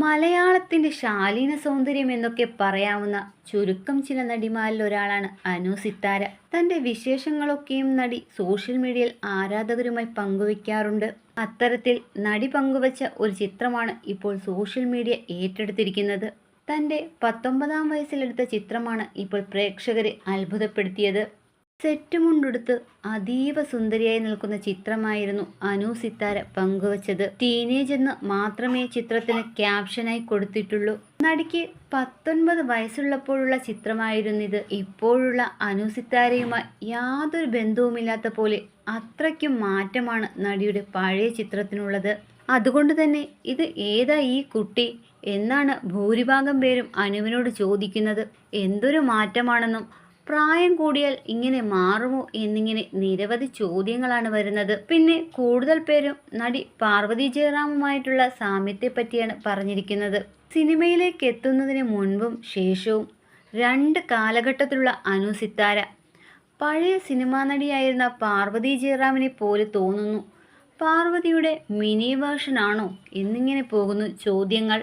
മലയാളത്തിന്റെ ശാലീന സൗന്ദര്യം എന്നൊക്കെ പറയാവുന്ന ചുരുക്കം ചില നടിമാരിൽ ഒരാളാണ് അനു സിത്താര. തന്റെ വിശേഷങ്ങളൊക്കെയും നടി സോഷ്യൽ മീഡിയയിൽ ആരാധകരുമായി പങ്കുവയ്ക്കാറുണ്ട് അത്തരത്തിൽ നടി പങ്കുവച്ച ഒരു ചിത്രമാണ് ഇപ്പോൾ സോഷ്യൽ മീഡിയ ഏറ്റെടുത്തിരിക്കുന്നത്. തന്റെ പത്തൊമ്പതാം വയസ്സിലെടുത്ത ചിത്രമാണ് ഇപ്പോൾ പ്രേക്ഷകരെ അത്ഭുതപ്പെടുത്തിയത്. സെറ്റ് മുണ്ടെടുത്ത് അതീവ സുന്ദരിയായി നിൽക്കുന്ന ചിത്രമായിരുന്നു അനു സിത്താര പങ്കുവച്ചത്. ടീനേജ് എന്ന് മാത്രമേ ചിത്രത്തിന് ക്യാപ്ഷനായി കൊടുത്തിട്ടുള്ളൂ. നടിക്ക് പത്തൊൻപത് വയസ്സുള്ളപ്പോഴുള്ള ചിത്രമായിരുന്നിത് ഇപ്പോഴുള്ള അനു സിത്താരയുമായി യാതൊരു ബന്ധവുമില്ലാത്ത പോലെ അത്രയ്ക്കും മാറ്റമാണ് നടിയുടെ പഴയ ചിത്രത്തിനുള്ളത്. അതുകൊണ്ട് തന്നെ ഇത് ഏതാ ഈ കുട്ടി? എന്നാണ് ഭൂരിഭാഗം പേരും അനുവിനോട് ചോദിക്കുന്നത്. എന്തൊരു മാറ്റമാണെന്നും പ്രായം കൂടിയാൽ ഇങ്ങനെ മാറുമോ എന്നിങ്ങനെ നിരവധി ചോദ്യങ്ങളാണ് വരുന്നത്. പിന്നെ കൂടുതൽ പേരും നടി പാർവതി ജയറാമുമായിട്ടുള്ള സാമ്യത്തെ പറ്റിയാണ് പറഞ്ഞിരിക്കുന്നത്. സിനിമയിലേക്ക് എത്തുന്നതിന് മുൻപും ശേഷവും രണ്ട് കാലഘട്ടത്തിലുള്ള അനു സിത്താര. പഴയ സിനിമാ നടിയായിരുന്ന പാർവതി ജയറാമിനെ പോലെ തോന്നുന്നു. പാർവതിയുടെ മിനി വേർഷൻ ആണോ എന്നിങ്ങനെ പോകുന്നു ചോദ്യങ്ങൾ.